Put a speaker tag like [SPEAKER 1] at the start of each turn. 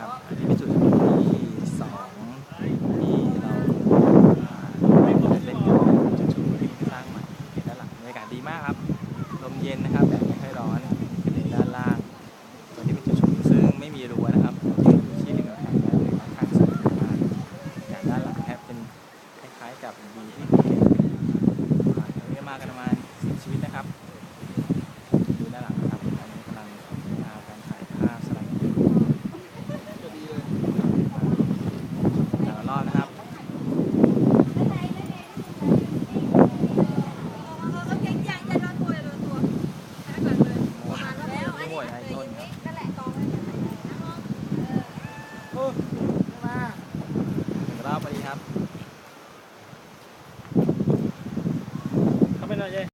[SPEAKER 1] นะครับอันนี้เป็นจุดที่สองที่เราเล่นกันจุดชมที่สร้างใหม่ด้านหลังบรรยากาศดีมากครับลมเย็นนะครับแดดไม่ค่อยร้อนเห็นด้านล่างตัวนี้เป็นจุดชมซึ่งไม่มีรั้วนะครับยืนอยู่ที่ริมกำแพงได้เลยค่อนข้างสวยมากอย่างด้านหลังครับเป็นคล้ายๆกับวีที่ โ
[SPEAKER 2] อ้มา
[SPEAKER 1] หนึ่งรอบพอดีครับ เข
[SPEAKER 3] ้าไปหน่อยเย